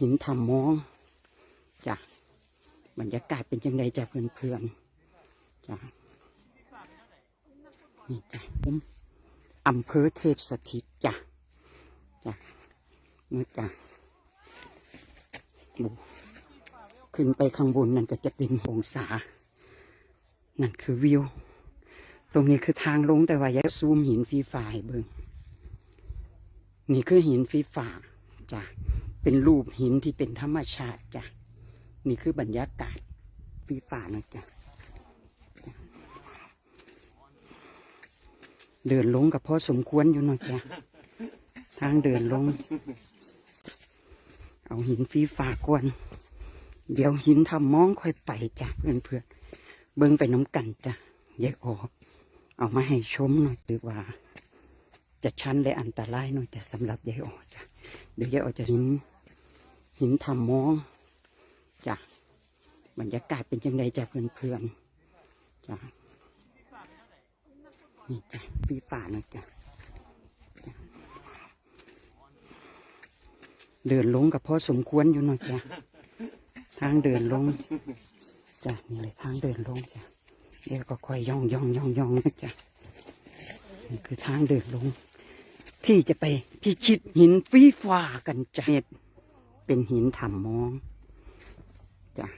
หินทำมองจ้ะบรรยากาศเป็นยังไงจ้ะเพื่อนๆจ้ะนี่จ้ะผมอำเภอเทพสถิตจ้ะจ้ะนี่จ้ะดูขึ้นไปข้างบนนั่นก็จะเป็นองศา นั่นคือวิว ตรงนี้คือทางลงแต่ว่าอยาซูมหินฟีฟ้าเบิงนี่คือหินฟีฟ้าจ้ะ เป็นรูปหินที่เป็นธรรมชาติจ้ะ นี่คือบรรยากาศฟีฟ้านะจ้ะ เดินลงกับพ่อสมควรอยู่เนาะจ้ะ ทางเดินลง เอาหินฟีฟ้ากวน เดี๋ยวหินทำมองค่อยไปจ้ะเพื่อนเพื่อนเบิ่งไปน้ำกันจ้ะแยกออก เอามาให้ชมหน่อยหรือว่า จะชันและอันตรายหน่อยจะสำหรับยายออกจ้ะเดี๋ยวยายออกจะหิน หินทำมองจ้ะบรรยากาศเป็นยังไงจ้ะเพื่อนๆจ้ะนี่จ้ะปีฝ่านะจ้ะจ้ะเดินลงกับพ่อสมควรอยู่เนาะจ้ะทางเดินลงจ้ะนี่เลยทางเดินลงจ้ะเดี๋ยวก็ค่อยย่องย่องย่องย่องนะจ้ะนี่คือทางเดินลง ที่จะไปพิชิตหินฟีฟ้ากันจ้ะ เป็นหินทำมองจ้ะ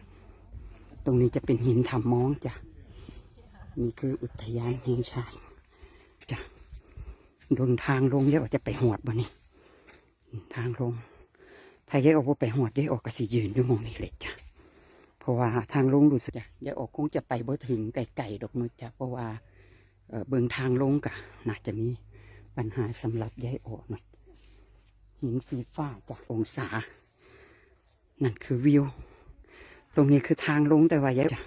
ตรงนี้จะเป็นหินทำมองจ้ะนี่คืออุทยานแห่งชาติจ้ะดนทางลงเดี๋ยวจะไปหวดบ่นี่ทางลงถ้ายายออกบ่ไปหอดยายออกก็สิยืนอยู่มองนี้เลยจ้ะเพราะว่าทางลงรู้สึกจ้ะยายออกคงจะไปบ่ถึงไกลๆดอกนู้จ้ะเพราะว่าเอ่อเบิ่งทางลงกะน่าจะมีปัญหาสำหรับยายออกหน่อยหินฟีฟ้าจ้ะองศา นั่นคือวิว ตรงนี้คือทางลงแต่ว่ายายจ้ะ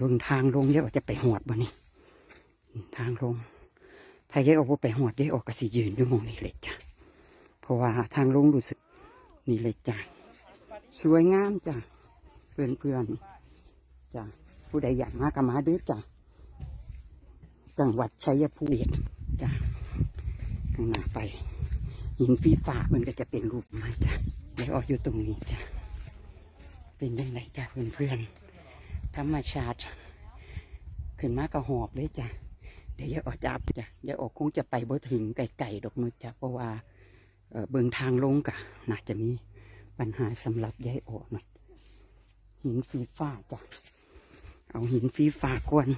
ดินทางลงยายออกจะไปหอดบ่นี่ทางลง ถ้ายายออกไปหอดยายออกก็สิยืนอยู่มองนี้เลยจ้ะเพราะว่าทางลงรู้สึกนี่เลยจ้ะสวยงามจ้ะเพื่อนเพื่อนๆจ้ะผู้ใดอยากมาก็มาด้อจ้ะจังหวัดชัยภูมิจ้ะข้างหน้าไปหินฟีฟ้ามันก็จะเป็นรูปไม้จ้ะ เดี๋ยวออกอยู่ตรงนี้จ้ะ เป็นยังไงจ้ะเพื่อนเพื่อนๆธรรมชาติ ขึ้นมากระหอบเลยจ้ะ เดี๋ยวอย่าออกจับจ้ะอย่าออกคงจะไปบ่ถึงไกลๆดอกนู้จ้ะเพราะว่าเอ่อเบิ่งทางลงกะน่าจะมีปัญหาสำหรับยายออกหน่อยหินฟีฟ้าจ้ะ เอาหินฟีฟ้ากวน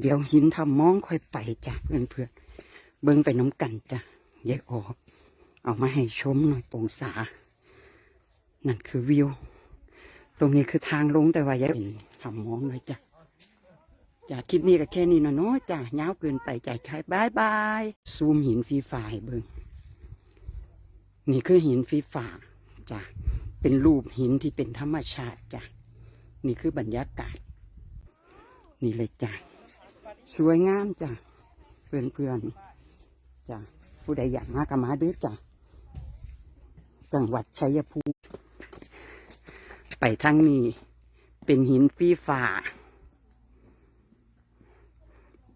เดี๋ยวหินทำมองค่อยไปจ้ะเพื่อนเพื่อนเบิ่งไปน้ำกันจ้ะยายออก เอามาให้ชมหน่อยองศา นั่นคือวิว ตรงนี้คือทางลงแต่ว่ายายทำมองเลยจ้ะจ้ะคลิปนี้ก็แค่นี้นะเนาะจ้ะยาวเกินไปจ้ะใครบายบาย ซูมหินฟีฟ้าเบิ่งนี่คือหินฟีฟ้าจ้ะเป็นรูปหินที่เป็นธรรมชาติจ้ะนี่คือบรรยากาศ นี่เลยจ้ะสวยงามจ้ะเพื่อนเพื่อนจ้ะผู้ใดอยากมาก็มาด้อจ้ะจังหวัดชัยภูมิ ไปทางนี้ เป็นหินฟีฟ้า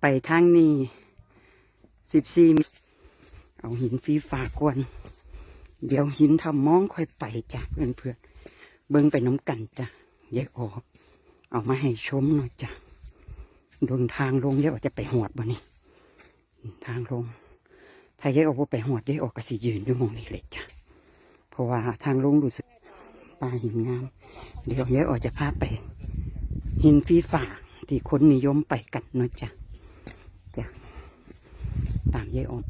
ไปทางนี้สิบสี่เอาหินฟีฟ้ากวน เดี๋ยวหินทำมองค่อยไปจ้ะเพื่อนเพื่อนเบิ่งไปน้ำกันจ้ะแยออกเอามาให้ชมหน่อยจ้ะเดินทางลงแยกออจะไปหอดบ่นี่ทางลง ถ้าแยออกบ่ไปหอดแยออกก็สิยืนอยู่มองนี้เลยจ้ะเพราะว่าทางลงรู้สึก ปลาหินงาม เดี๋ยวแยกออกจะพาไป หินฟีฝ่าที่คนนิยมไปกันเนาะจ้ะจ้ะตามแยกออก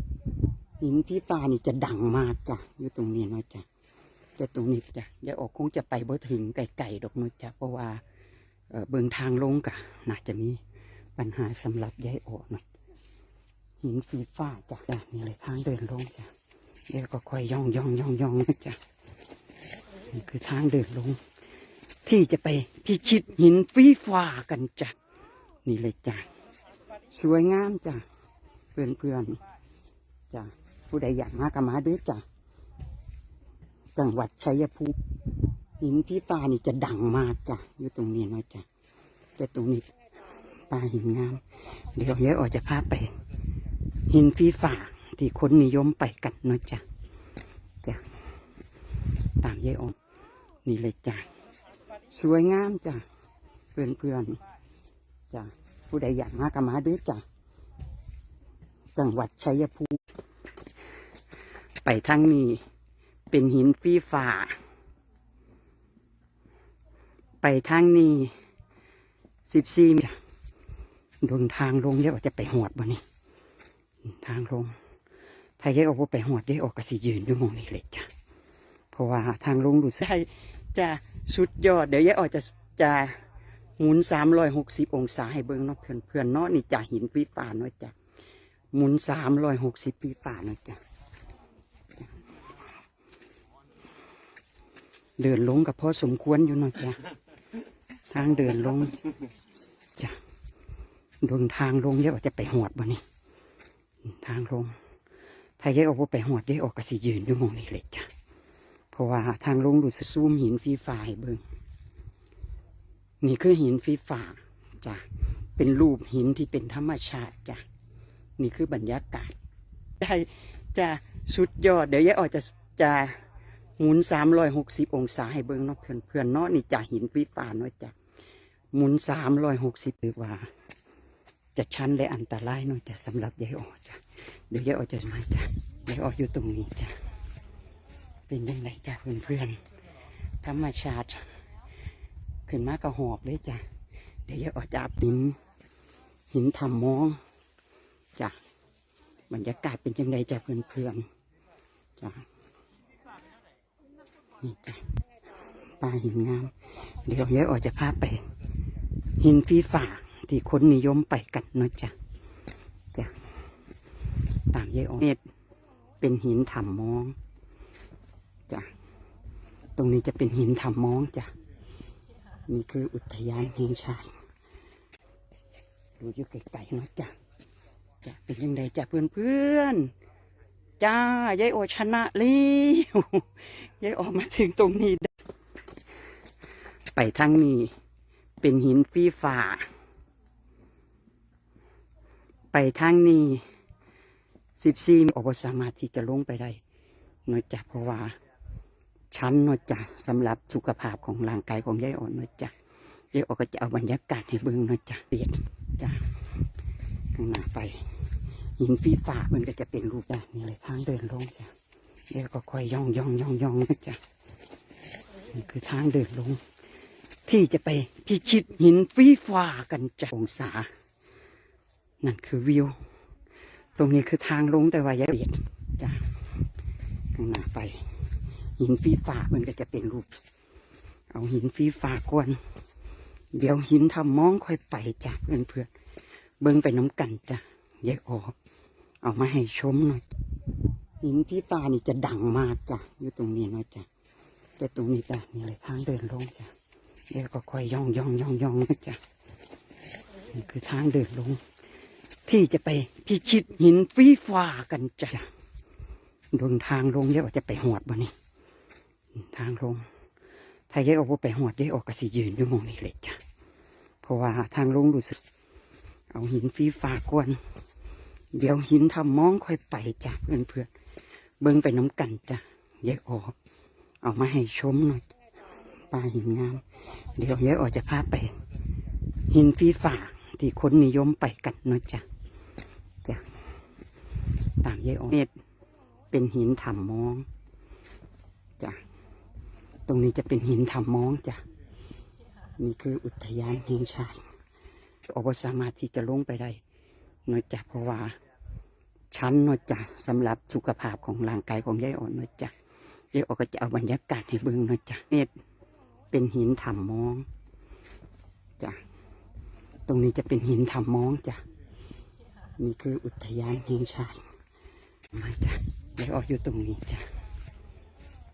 หินที่ฟ้านี่จะดังมากจ้ะอยู่ตรงนี้เนาะจ้ะแต่ตรงนี้จ้ะยายออกคงจะไปบ่ถึงไกลๆดอกเนาะจ้ะเพราะว่าเอ่องทางลงกะน่าจะมีปัญหาสำหรับยายออกหน่อยหินฟีฟ้าจ้ะจ้ะนี่เลยทางเดินลงจ้ะเดี๋ยวก็ค่อยย่องย่องย่องย่องนะจ้ะ นี่คือทางเดินลง ที่จะไปพิชิตหินฟีฟ้ากันจ้ะ นี่เลยจ้ะ สวยงามจ้ะ เพื่อนเพื่อนๆจ้ะ ผู้ใดอยากมาก็มาด้อจ้ะ จังหวัดชัยภูมิหินที่ฟ้านี่จะดังมากจ้ะ อยู่ตรงนี้นะจ้ะ แต่ตรงนี้ปลาหินงาม เดี๋ยวเดี๋ยวออกจะพาไป หินฟีฟ้าที่คนนิยมไปกันนะจ้ะจ้ะตามยายออม นี่เลยจ้ะสวยงามจ้ะเพื่อนเพื่อนๆจ้ะผู้ใดอยากมาก็มาด้วยจ้ะจังหวัดชัยภูมิไปทางนี้ เป็นหินฟีฟ้าไปทางนี้สิบสี่ดงทางลงเยอะจะไปหวดบ่นี่ทางลงถ้าแยกออกว่าไปหวดได้ออกกสิยืนอยู่มองนี้เลยจ้ะ ราะว่าทางลงดูใช่จะสุดยอด เดี๋ยวแยออกจะจะหมุนสามร้อยหกสิบองศาให้เบิ้งเนาะเพื่อนเพื่อนเนาะนี่จะหินฟีฟ้าเนาะจ้ะหมุนสามร้อยหกสิบฟีฟ้าเนาะจ้ะเดินลงกับพ่อสมควรอยู่เนาะจ้ะทางเดินลงจ้ะดงทางลงเยอะจะไปหวดบ่นี่ทางลง ถ้าแยกออกว่าไปหวดได้ออกกสิยืนอยู่มองนี้เลยจ้ะ เพราะว่าทางลงดูสซูมหินฟีฟาให้เบิงนี่คือหินฟีฟาจ้ะเป็นรูปหินที่เป็นธรรมชาติจ้ะนี่คือบรรยากาศได้จะสุดยอด เดี๋ยวแยออกจะจะหมุนสามร้อยหกสิบองศาให้เบิ้งเนาะเพื่อนเพื่อนเนาะนี่จะหินฟีฟ้าเนาะจ้ะหมุนสามร้อยหกสิบหรือว่า จะชันและอันตรายเนาะจะสำหรับยายออจ้ะเดี๋ยวยายออจะมาจ้ะยายอออยู่ตรงนี้จ้ะ เป็นยังไงจ้ะเพื่อนๆธรรมชาติ ขึ้นมากระหอบเลยจ้ะ เดี๋ยวยายออจาบหิน หินทำมองจ้ะบรรยากาศเป็นยังไงจ้ะเพื่อนๆจ้ะนี่จ้ะปลาหินงาม เดี๋ยวเยอะออกจะพาไป หินฟีฝ่าที่คนนิยมไปกันเนาะจ้ะจ้ะตามเยอะออกเม็ดเป็นหินถามมอง ตรงนี้จะเป็นหินถามมองจ้ะ นี่คืออุทยานแห่งชาติ ดูอยู่ไกลๆเนาะจ้ะจ้ะเป็นยังไงจ้ะเพื่อนๆ จ้ายายโอชนะลีวยายออกมาถึงตรงนี้ได้ไปทางนี้ เป็นหินฟีฟ้าไปทางนี้สิบสี่ออกสามารถที่จะลงไปได้เนอยจากเพราะว่า ชั้นเนอยจากสำหรับสุขภาพของร่างกายของยายอ่อนเนอยจากยายอ่อนก็จะเอาบรรยากาศให้เบิ่งเนอยจากเปลี่ยนจ้ะข้างหน้าไปหินฟีฟ้ามันก็จะเป็นรูปจ้ะนี่เลยทางเดินลงจ้ะเดี๋ยวก็ค่อยย่องย่องย่องย่องนะจ๊ะนี่คือทางเดินลง ที่จะไปพิชิตหินฟีฟ้ากันจ้ะองศา นั่นคือวิว ตรงนี้คือทางลงแต่ว่าย่าเบียดจ้ะข้างหน้าไป หินฟีฟ้ามันก็จะเป็นรูป เอาหินฟีฟ้ากวนเดี๋ยวหินทำมองค่อยไปจ้ะเพื่อนเพื่อนเบิ้งไปน้ำกันจ้ะแยกออกเอามาให้ชมหน่อยหินที่ฟ้านี่จะดังมากจ้ะอยู่ตรงนี้นะจ้ะแต่ตรงนี้จ้ะนี่เลยทางเดินลงจ้ะเดี๋ยวก็ค่อยย่องย่องย่องย่องนะจ้ะนี่คือทางเดินลง ที่จะไปพิชิตหินฟีฟ้ากันจ้ะดงทางลงเยอะจะไปหวดบ่นี่ ทางลง ถ้าแยกออกไปหวดได้ออกกสิยืนอยู่มองนี้เลยจ้ะ เพราะว่าทางลงรู้สึก เอาหินฟีฟ้ากวน เดี๋ยวหินทำมองค่อยไปจ้ะเพื่อนเพื่อนเบิ้งไปน้ำกันจ้ะแยกออก เอามาให้ชมหน่อยปลาหินงาม เดี๋ยวแยกออกจะพาไป หินฟีฝ่าที่คนนิยมไปกันเนาะจ้ะจ้ะตามแยกออกเม็ดเป็นหินถามมอง รงนี้จะเป็นหินถามมองจ้ะ นี่คืออุทยานแห่งชาติออสามารถที่จะลงไปได้เนอยจากเพราะว่าชั้นเนอยจากสำหรับสุขภาพของร่างกายของยายอ่อนเนอยจากยายอ่อนก็จะเอาบรรยากาศให้เบิ่งเนอยจากเม็ดเป็นหินถามมองจ้ะตรงนี้จะเป็นหินถามมองจ้ะนี่คืออุทยานแห่งชาติมาจ้ะยายอ่อนอยู่ตรงนี้จ้ะ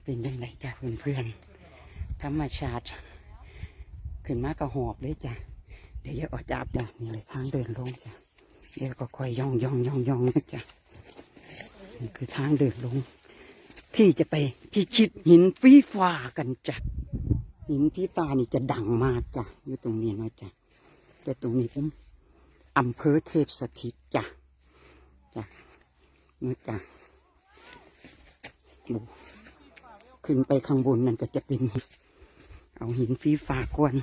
เป็นยังไงจ้ะเพื่อนๆธรรมชาติขึ้นมากระหอบเลยจ้ะเดี๋ยวยายออกจับจ้ะนี่เลยทางเดินลงจ้ะเดี๋ยวก็ค่อยย่องย่องย่องย่องนะจ้ะนี่คือทางเดินลง ที่จะไปพิชิตหินฟีฟ้ากันจ้ะหินฟีฟ้านี่จะดังมากจ้ะอยู่ตรงนี้นะจ้ะแต่ตรงนี้ผมอำเภอเทพสถิตจ้ะจ้ะนี่จ้ะโอ้ ขึ้นไปข้างบนนั่นก็จะเป็น เอาหินฟีฟ้ากวน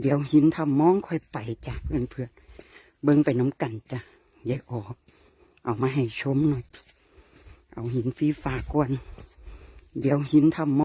เดี๋ยวหินทำมองค่อยไปจ้ะเพื่อนเพื่อนเบิ้งไปน้ำกันจ้ะแยกออกเอามาให้ชมหน่อย เอาหินฟีฟ้ากวน เดี๋ยวหินทำมอง